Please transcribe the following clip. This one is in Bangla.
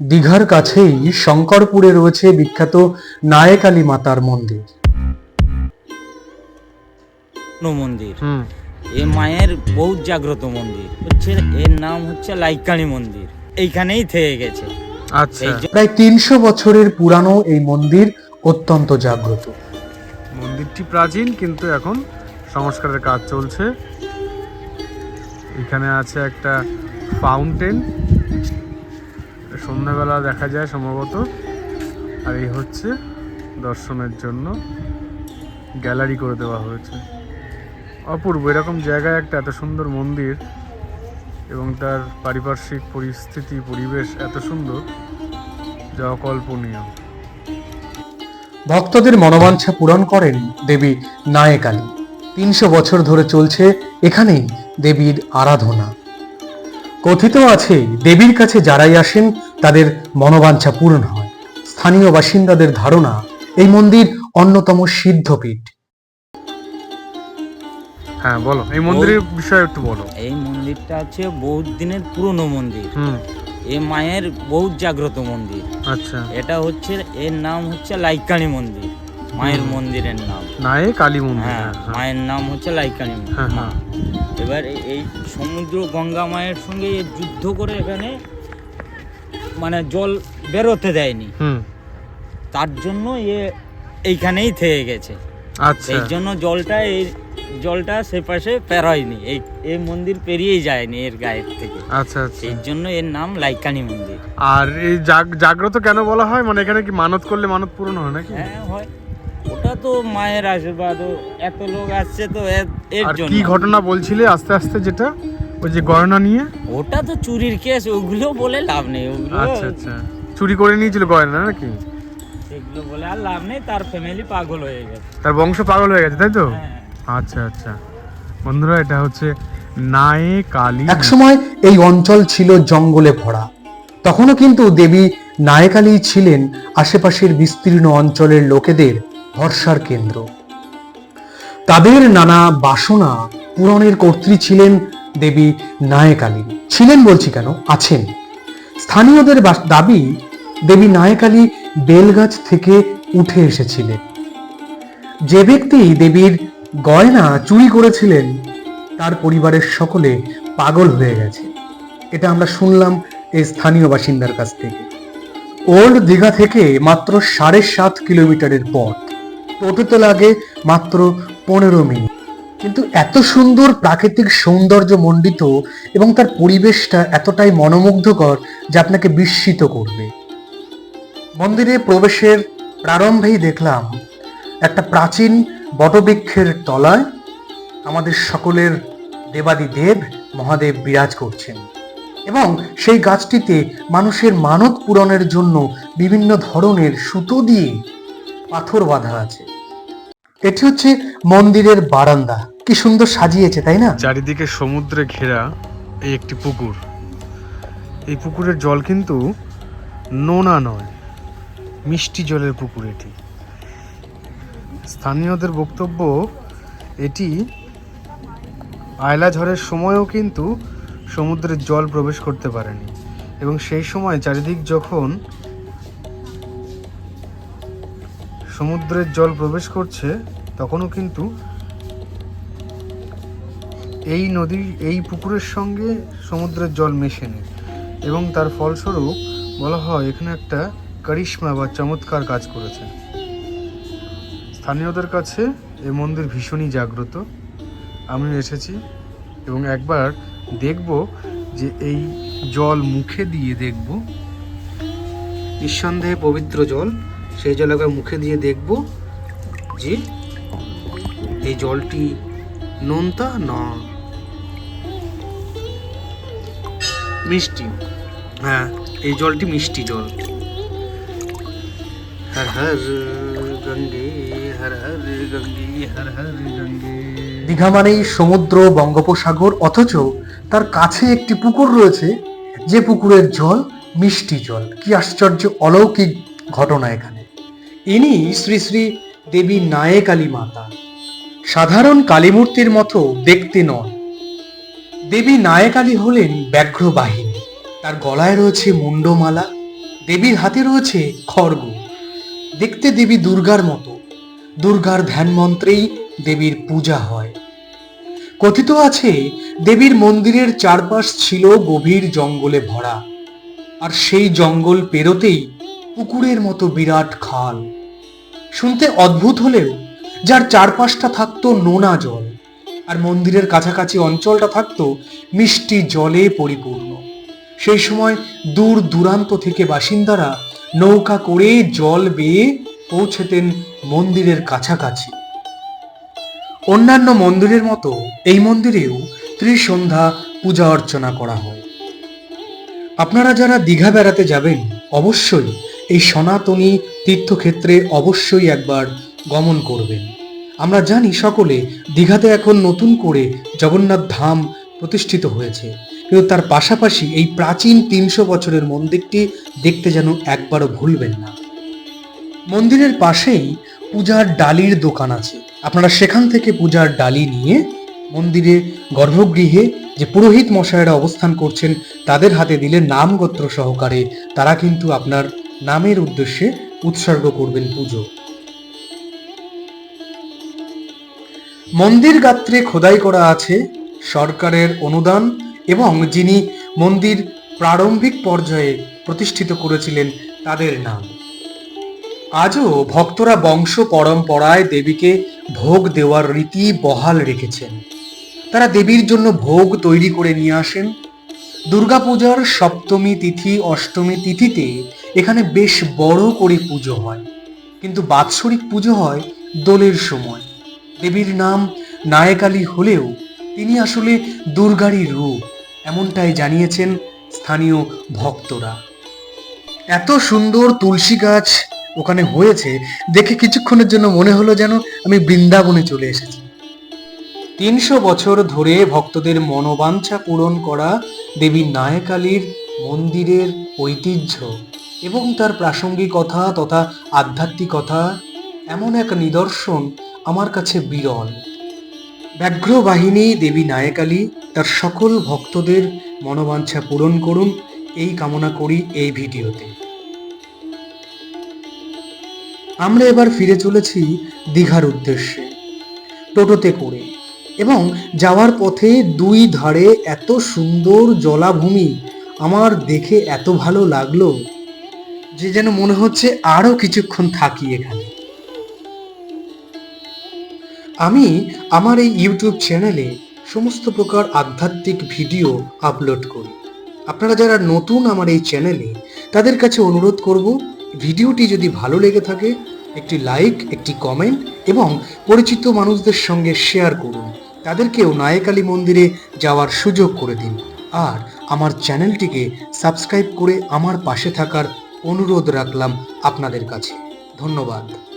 দীঘার কাছেই শঙ্করপুরে রয়েছে বিখ্যাত নায়কালী মাতার মন্দির। মন্দির। এ মায়ের বহুত জাগ্রত মন্দির। হচ্ছে এর নাম হচ্ছে লাইকানি মন্দির। এইখানেই থেকে গেছে। আচ্ছা। প্রায় তিনশো বছরের পুরানো এই মন্দির অত্যন্ত জাগ্রত। মন্দিরটি প্রাচীন কিন্তু এখন সংস্কারের কাজ চলছে। এখানে আছে একটা ফাউন্টেন। সন্ধ্যাবেলা দেখা যায় সম্ভবত। আর এই হচ্ছে দর্শনের জন্য গ্যালারি করে দেওয়া হয়েছে। অপূর্ব, এরকম জায়গায় একটা এত সুন্দর মন্দির এবং তার পারিপার্শ্বিক পরিস্থিতি, পরিবেশ এত সুন্দর, যা অকল্পনীয়। ভক্তদের মনোবাঞ্ছা পূরণ করেন দেবী নায়কালী। তিনশো বছর ধরে চলছে এখানেই দেবীর আরাধনা। কথিত আছে দেবীর কাছে যারাই আসেন তাদের মনোবাঞ্ছা পূরণ হয়। স্থানীয় বাসিন্দাদের ধারণা এই মন্দির অন্যতম সিদ্ধপীঠ। হ্যাঁ বলো এই মন্দিরের বিষয়ে একটু বলো। এই মন্দিরটা হচ্ছে বহুত দিনের পুরনো মন্দির। হুম। এ মায়ের বহুত জাগ্রত মন্দির। আচ্ছা। এটা হচ্ছে এর নাম হচ্ছে লাইকানি মন্দির। মায়ের মন্দিরের নাম। নায়ে কালী মন্দির হ্যাঁ হ্যাঁ, হ্যাঁ। মায়ের নাম হচ্ছে লাইকানি মা হ্যাঁ। এবার এই সমুদ্র গঙ্গা মায়ের সঙ্গে যুদ্ধ করে এখানে মানে জল বেরোতে দেয়নি। তার জন্য এ এইখানেই থেকে গেছে। আচ্ছা। এই জন্য জলটা এই জলটা সে পাশে পেরোয়নি। এই এই মন্দির পেরিয়েই যায়নি এর গায়ের থেকে। আচ্ছা আচ্ছা। এই জন্য এর নাম লাইকানি মন্দির। আর এই জাগ- জাগ্রত কেন বলা হয়? মানে এখানে কি মানত করলে মানত পূরণ হয় নাকি? হ্যাঁ হয়। ওটা তো মায়ের আশীর্বাদ এত লোক আসছে তো এর- এর জন্য কি ঘটনা বলছিলে আস্তে আস্তে যেটা? ওই যে গয়না নিয়ে? ওটা তো চুরির কেস ওগুলো বলে লাভ নেই ওগুলো আচ্ছা আচ্ছা। চুরি করে নিয়েছিল গয়না নাকি? সেগুলো বলে আর লাভ নেই তার ফ্যামিলি পাগল হয়ে গেছে। তার বংশ পাগল হয়ে গেছে তাই তো? হ্যাঁ। আচ্ছা আচ্ছা। বন্ধুরা এটা হচ্ছে নায়ে কালী একসময় এই অঞ্চল ছিল জঙ্গলে ভরা। তখনও কিন্তু দেবী নায়কালী ছিলেন আশেপাশের বিস্তীর্ণ অঞ্চলের লোকেদের ভরসার কেন্দ্র। তাদের নানা বাসনা পূরণের কর্ত্রী ছিলেন দেবী নায়কালী ছিলেন বলছি কেন? আছেন। স্থানীয়দের দাবি, দেবী নায়কালী বেলগাছ থেকে উঠে এসেছিলেন। যে ব্যক্তি দেবীর গয়না চুরি করেছিলেন, তার পরিবারের সকলে পাগল হয়ে গেছে। এটা আমরা শুনলাম এই স্থানীয় বাসিন্দার কাছ থেকে। ওল্ড দীঘা থেকে মাত্র সাড়ে সাত কিলোমিটারের পথ। টোটোতে লাগে মাত্র পনেরো মিনিট। কিন্তু এত সুন্দর প্রাকৃতিক সৌন্দর্য মণ্ডিত এবং তার পরিবেশটা এতটাই মনোমুগ্ধকর যা আপনাকে বিস্মিত করবে। মন্দিরে প্রবেশের প্রারম্ভেই দেখলাম একটা প্রাচীন বটবৃক্ষের তলায় আমাদের সকলের দেবাদি দেব মহাদেব বিরাজ করছেন এবং সেই গাছটিতে মানুষের মানত পূরণের জন্য বিভিন্ন ধরনের সুতো দিয়ে পাথর বাঁধা আছে। এটি হচ্ছে মন্দিরের বারান্দা। কি সুন্দর সাজিয়েছে, তাই না? চারিদিকে সমুদ্রে ঘেরা এই একটি পুকুর। এই পুকুরের জল কিন্তু নোনা নয়, মিষ্টি জলের পুকুর এটি। স্থানীয়দের বক্তব্য এটি আয়লা ঝড়ের সময়ও কিন্তু সমুদ্রের জল প্রবেশ করতে পারেনি। এবং সেই সময় চারিদিক যখন সমুদ্রের জল প্রবেশ করছে, তখনও কিন্তু এই নদী এই পুকুরের সঙ্গে সমুদ্রের জল মেশেনি। এবং তার ফলস্বরূপ বলা হয় এখানে একটা কারিশ্মা বা চমৎকার কাজ করেছে। স্থানীয়দের কাছে এই মন্দির ভীষণই জাগ্রত। আমি এসেছি এবং একবার দেখব যে এই জল মুখে দিয়ে দেখব। নিঃসন্দেহে পবিত্র জল। সেই জল একবার মুখে দিয়ে দেখব যে এই জলটি নোনতা না মিষ্টি। হ্যাঁ এই জলটি মিষ্টি জল। হর হর গঙ্গে হর হর গঙ্গে হর হর গঙ্গে। দীঘা মানেই সমুদ্র, বঙ্গোপসাগর, অথচ তার কাছে একটি পুকুর রয়েছে। যে পুকুরের জল মিষ্টি জল। কি আশ্চর্য অলৌকিক ঘটনা এখানে। ইনি শ্রী শ্রী দেবী নায়েকালী মাতা। সাধারণ কালীমূর্তির মতো দেখতে নন। দেবী নায়কালী হলেন ব্যাঘ্র বাহিনী। তার গলায় রয়েছে মুন্ডমালা দেবীর হাতে রয়েছে খড়গ। দেখতে দেবী দুর্গার মতো। দুর্গার ধ্যান মন্ত্রেই দেবীর পূজা হয়। কথিত আছে, দেবীর মন্দিরের চারপাশ ছিল গভীর জঙ্গলে ভরা। আর সেই জঙ্গল পেরোতেই পুকুরের মতো বিরাট খাল। শুনতে অদ্ভুত হলেও যার চারপাশটা থাকতো নোনা জল, আর মন্দিরের কাছাকাছি অঞ্চলটা থাকতো মিষ্টি জলে পরিপূর্ণ। সেই সময় দূর দূরান্ত থেকে বাসিন্দারা নৌকা করে জল বেয়ে পৌঁছেতেন মন্দিরের কাছাকাছি। অন্যান্য মন্দিরের মতো এই মন্দিরেও ত্রিসন্ধ্যা পূজা অর্চনা করা হয়। আপনারা যারা দীঘা বেড়াতে যাবেন, অবশ্যই এই সনাতনী তীর্থক্ষেত্রে অবশ্যই একবার গমন করবেন। আমরা জানি সকলে দীঘাতে এখন নতুন করে জগন্নাথ ধাম প্রতিষ্ঠিত হয়েছে। কিন্তু তার পাশাপাশি এই প্রাচীন তিনশো বছরের মন্দিরটি দেখতে যেন একবারও ভুলবেন না। মন্দিরের পাশেই পূজার ডালির দোকান আছে। আপনারা সেখান থেকে পূজার ডালি নিয়ে মন্দিরে গর্ভগৃহে যে পুরোহিত মশাইরা অবস্থান করছেন, তাদের হাতে দিলে নাম গোত্র সহকারে তারা কিন্তু আপনার নামের উদ্দেশ্যে উৎসর্গ করবেন পুজো। মন্দির গাত্রে খোদাই করা আছে সরকারের অনুদান এবং যিনি মন্দির প্রারম্ভিক পর্যায়ে প্রতিষ্ঠিত করেছিলেন তাদের নাম। আজও ভক্তরা বংশ পরম্পরায় দেবীকে ভোগ দেওয়ার রীতি বহাল রেখেছেন। তারা দেবীর জন্য ভোগ তৈরি করে নিয়ে আসেন। দুর্গাপূজার সপ্তমী তিথি, অষ্টমী তিথিতে এখানে বেশ বড় করে পুজো হয়। কিন্তু বাৎসরিক পুজো হয় দোলের সময়। দেবীর নাম নায়কালী হলেও তিনি আসলে দুর্গারই রূপ, এমনটাই জানিয়েছেন স্থানীয় ভক্তরা। এত সুন্দর তুলসী গাছ ওখানে হয়েছে, দেখে কিছুক্ষণের জন্য মনে হলো যেন আমি বৃন্দাবনে চলে এসেছি। তিনশো বছর ধরে ভক্তদের মনোবাঞ্ছা পূরণ করা দেবী নায়কালীর মন্দিরের ঐতিহ্য। এবং তার প্রাসঙ্গিকতা তথা আধ্যাত্মিকতা এমন এক নিদর্শন আমার কাছে বিরল। ব্যাঘ্র বাহিনী দেবী নায়কালী তার সকল ভক্তদের মনোবাঞ্ছা পূরণ করুন, এই কামনা করি এই ভিডিওতে। আমরা এবার ফিরে চলেছি দীঘার উদ্দেশ্যে, টোটোতে করে এবং যাওয়ার পথে দুই ধারে এত সুন্দর জলাভূমি আমার দেখে এত ভালো লাগল। যে যেন মনে হচ্ছে আরও কিছুক্ষণ থাকি এখানে। আমি আমার এই ইউটিউব চ্যানেলে সমস্ত প্রকার আধ্যাত্মিক ভিডিও আপলোড করি। আপনারা যারা নতুন আমার এই চ্যানেলে, তাদের কাছে অনুরোধ করব, ভিডিওটি যদি ভালো লেগে থাকে, একটি লাইক, একটি কমেন্ট এবং পরিচিত মানুষদের সঙ্গে শেয়ার করুন। তাদেরকেও নায়কালী মন্দিরে যাওয়ার সুযোগ করে দিন। আর আমার চ্যানেলটিকে সাবস্ক্রাইব করে আমার পাশে থাকার অনুরোধ রাখলাম আপনাদের কাছে। ধন্যবাদ।